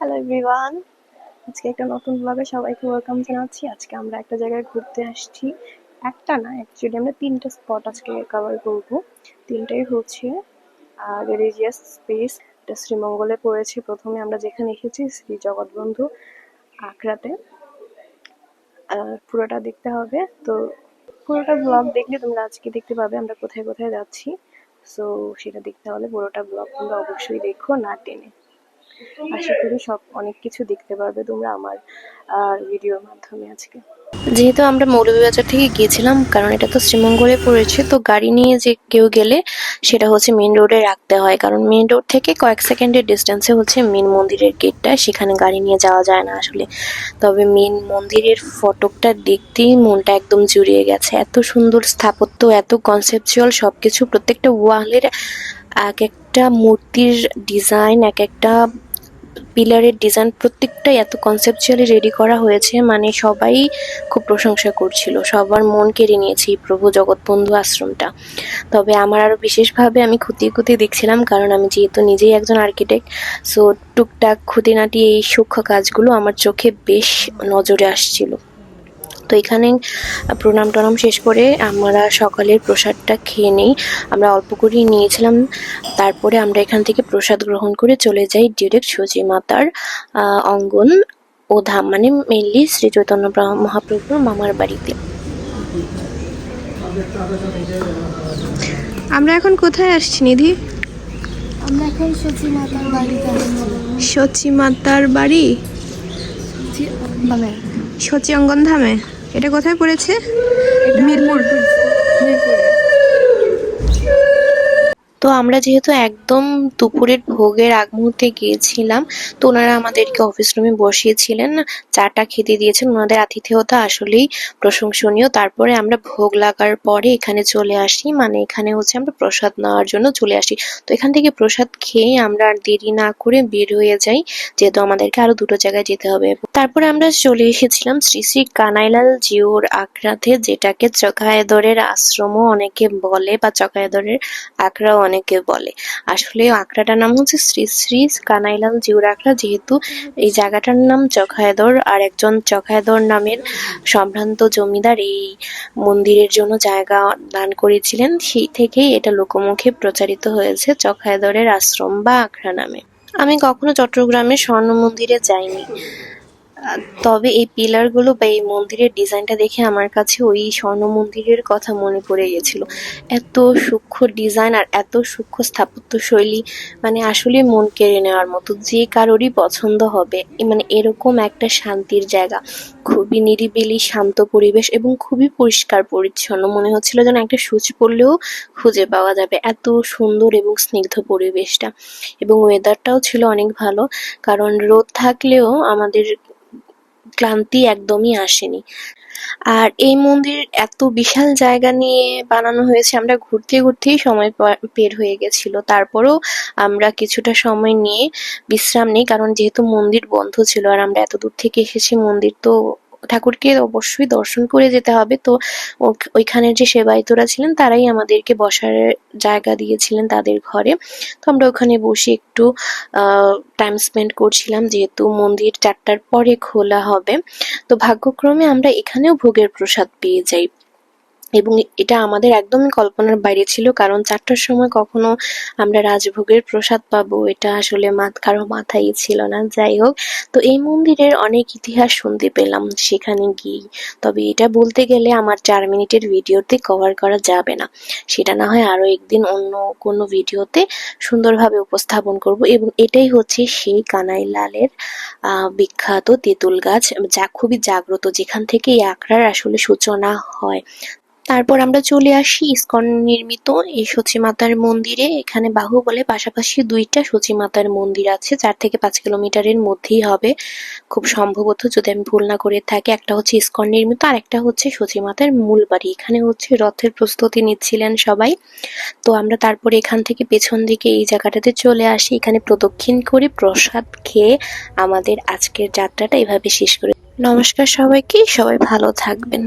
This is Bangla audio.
হ্যালো এভরিওয়ান আজকে একটা নতুন ব্লগে সবাইকে ওয়েলকাম জানাচ্ছি। আজকে আমরা একটা জায়গায় ঘুরতে আসছি। একটা না অ্যাকচুয়ালি আমরা তিনটা স্পট আজকে কভার করব। তিনটাই হচ্ছে রিলিজিয়াস স্পেস এটা শ্রীমঙ্গলে পড়েছে। প্রথমে আমরা যেখানে এসেছি, শ্রী জগৎবন্ধু আখড়াতে। পুরোটা দেখতে হবে। তো পুরোটা ব্লগ দেখলে তোমরা আজকে দেখতে পাবে আমরা কোথায় কোথায় যাচ্ছি। সো সেটা দেখতে হলে পুরোটা ব্লগ তোমরা অবশ্যই দেখো না টেনে। আশা করি সব অনেক কিছু দেখতে পারবে তোমরা আমার ভিডিওর মাধ্যমে আজকে। যেহেতু আমরা মৌলভীবাজার থেকে গিয়েছিলাম, কারণ এটা তো শ্রীমঙ্গলে পড়েছে, তো গাড়ি নিয়ে যে কেউ গেলে সেটা হচ্ছে মেন রোডে রাখতে হয়। কারণ মেন রোড থেকে কয়েক সেকেন্ডের ডিস্টেন্সে হচ্ছে মেন মন্দিরের গেটটা সেখানে গাড়ি নিয়ে যাওয়া যায় না আসলে। তবে মেন মন্দিরের ফটকটা দেখতেই মনটা একদম জুড়িয়ে গেছে। এত সুন্দর স্থাপত্য, এত কনসেপচুয়াল সব কিছু প্রত্যেকটা ওয়ালের এক একটা মূর্তির ডিজাইন এক একটা পিলারের ডিজাইন প্রত্যেকটাই এত কনসেপচুয়ালি রেডি করা হয়েছে মানে সবাই খুব প্রশংসা করছিল, সবার মন কেড়ে নিয়েছে প্রভু জগৎবন্ধু আশ্রমটা। তবে আমার আরও বিশেষভাবে আমি খুঁতিয়ে খুঁতিয়ে দেখছিলাম, কারণ আমি যেহেতু নিজেই একজন আর্কিটেক্ট সো টুকটাক খুঁটিনাটি এই সূক্ষ্ম কাজগুলো আমার চোখে বেশ নজরে আসছিল। তো এখানে প্রণাম টনাম শেষ করে আমরা সকালের প্রসাদটা খেয়ে নেই। আমরা অল্প করেই নিয়েছিলাম। তারপরে আমরা এখান থেকে প্রসাদ গ্রহণ করে চলে যাই ডিরেক্ট সজি মাতার অঙ্গন ও ধাম মানে মেনলি শ্রী চৈতন্য মহাপ্রভুর মামার বাড়িতে। আমরা এখন কোথায় আসছি নিধি? আমরা এখন সচি মাতার বাড়িতে আসছি। সচি মাতার বাড়ি? মানে সচি অঙ্গন ধামে? এটা কোথায় পড়েছে? মিরপুর। মিরপুরে। তো আমরা যেহেতু একদম দুপুরের ভোগের আগ মুহূর্তে গিয়েছিলাম, তো ওনারা আমাদেরকে অফিস রুমে বসিয়েছিলেন, চাটা খেতে দিয়েছেন। ওনাদের আতিথেয়তা আসলেই প্রশংসনীয়। তারপরে আমরা ভোগ লাগার পরে এখানে চলে আসি মানে এখানে হচ্ছে আমরা প্রসাদ নেওয়ার জন্য চলে আসি। তো এখান থেকে প্রসাদ খেয়ে আমরা আর দেরি না করে বের হয়ে যাই, যেহেতু আমাদেরকে আরও দুটো জায়গায় যেতে হবে। তারপরে আমরা চলে এসেছিলাম শ্রী শ্রী কানাইলাল জিওর আখড়াতে, যেটাকে চকায়দরের আশ্রমও অনেকে বলে বা চকায়দরের আখড়াও অনেকে বলে। আসলে আখড়াটার নাম হচ্ছে শ্রী শ্রী কানাইলাল জিউর আখড়া, যেহেতু এই জায়গাটার নাম চখায়দর আর একজন চখায়দর নামের সম্ভ্রান্ত জমিদার এই মন্দিরের জন্য জায়গা দান করেছিলেন। সেই থেকেই এটা লোকমুখে প্রচারিত হয়েছে চখায়দরের আশ্রম বা আখড়া নামে। আমি কখনো চট্টগ্রামের স্বর্ণ মন্দিরে যাইনি। তবে এই পিলারগুলো বা এই মন্দিরের ডিজাইনটা দেখে আমার কাছে ওই স্বর্ণ মন্দিরের কথা মনে পড়ে গেছিল। এত সূক্ষ্ম ডিজাইন আর এত সূক্ষ্ম স্থাপত্য শৈলী মানে আসলে মন কেড়ে নেওয়ার মতো। যে কারোরই পছন্দ হবে মানে এরকম একটা শান্তির জায়গা। খুবই নিরিবিলি, শান্ত পরিবেশ এবং খুবই পরিষ্কার পরিচ্ছন্ন। মনে হচ্ছিল যেন একটা সুচ পড়লেও খুঁজে পাওয়া যাবে এত সুন্দর এবং স্নিগ্ধ পরিবেশটা। এবং ওয়েদারটাও ছিল অনেক ভালো, কারণ রোদ থাকলেও আমাদের ক্লান্তি একদমই আসেনি। আর এই মন্দির এত বিশাল জায়গা নিয়ে বানানো হয়েছে, আমরা ঘুরতে ঘুরতেই সময় বের হয়ে গেছিল। তারপরও আমরা কিছুটা সময় নিয়ে বিশ্রাম নিই, কারণ যেহেতু মন্দির বন্ধ ছিল আর আমরা এত দূর থেকে এসেছি, মন্দির তো ঠাকুরকে অবশ্যই দর্শন করে যেতে হবে। তো ওইখানের যে সেবায়তরা ছিলেন, তারাই আমাদেরকে বসার জায়গা দিয়েছিলেন তাদের ঘরে। তো আমরা ওখানে বসে একটু টাইম স্পেন্ড করছিলাম, যেহেতু মন্দির চারটার পরে খোলা হবে। তো ভাগ্যক্রমে আমরা এখানেও ভোগের প্রসাদ পেয়ে যাই। এবং এটা আমাদের একদমই কল্পনার বাইরে ছিল, কারণ চারটার সময় কখনো আমরা রাজভোগের প্রসাদ পাবো, এটা আসলে কারও মাথায় ছিল না, যাই হোক। তো এই মন্দিরের অনেক ইতিহাস শুনতে পেলাম সেখানে গিয়ে তবে এটা বলতে গেলে আমার চার মিনিটের ভিডিওতে কভার করা যাবে না। সেটা না হয় আরও একদিন অন্য কোনো ভিডিওতে সুন্দরভাবে উপস্থাপন করব এবং এটাই হচ্ছে সেই কানাইলালের বিখ্যাত তেঁতুল গাছ, যা খুবই জাগ্রত, যেখান থেকে এই আখড়ার আসলে সূচনা হয়। তারপর আমরা চলে আসি ইস্কন নির্মিত এই সচী মাতার মন্দিরে। এখানে বাহুবলে পাশাপাশি দুইটা সচী মাতার মন্দির আছে, চার থেকে পাঁচ কিলোমিটারের মধ্যেই হবে। খুব সম্ভবত যদি আমি ভুল না করে থাকি, একটা হচ্ছে ইস্কন নির্মিত আর একটা হচ্ছে সচী মাতার মূল বাড়ি। এখানে হচ্ছে রথের প্রস্তুতি নিচ্ছিলেন সবাই। তো আমরা তারপরে এখান থেকে পেছন দিকে এই জায়গাটাতে চলে আসি। এখানে প্রদক্ষিণ করে প্রসাদ খেয়ে আমাদের আজকের যাত্রাটা এভাবে শেষ করে নমস্কার সবাইকে, সবাই ভালো থাকবেন।